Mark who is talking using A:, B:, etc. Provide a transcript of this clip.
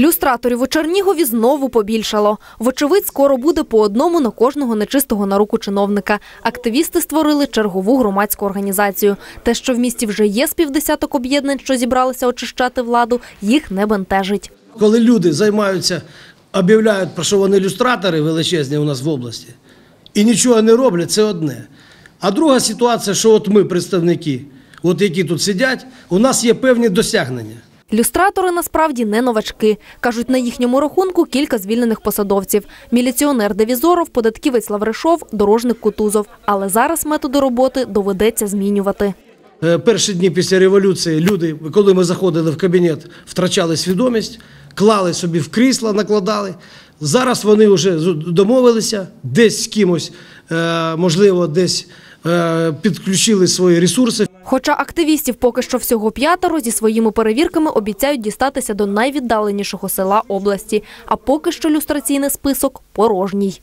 A: Люстраторів у Чернігові знову побільшало. Вочевидь, скоро буде по одному на кожного нечистого на руку чиновника. Активісти створили чергову громадську організацію. Те, що в місті вже є з півдесяток об'єднань, що зібралися очищати владу, їх не бентежить.
B: Коли люди займаються, об'являють про що вони люстратори величезні у нас в області, і нічого не роблять, це одне. А друга ситуація, що от ми, представники, от які тут сидять, у нас є певні досягнення.
A: Люстратори насправді не новачки. Кажуть, на їхньому рахунку кілька звільнених посадовців. Міліціонер Девізоров, податківець Лавришов, дорожник Кутузов. Але зараз методи роботи доведеться змінювати.
B: Е, Перші дні після революції люди, коли ми заходили в кабінет, втрачали свідомість, клали собі в крісла, накладали. Зараз вони вже домовилися, десь з кимось, е, можливо, десь е, підключили свої ресурси.
A: Хоча активістів поки що всього п'ятеро зі своїми перевірками обіцяють дістатися до найвіддаленішого села області. А поки що люстраційний список порожній.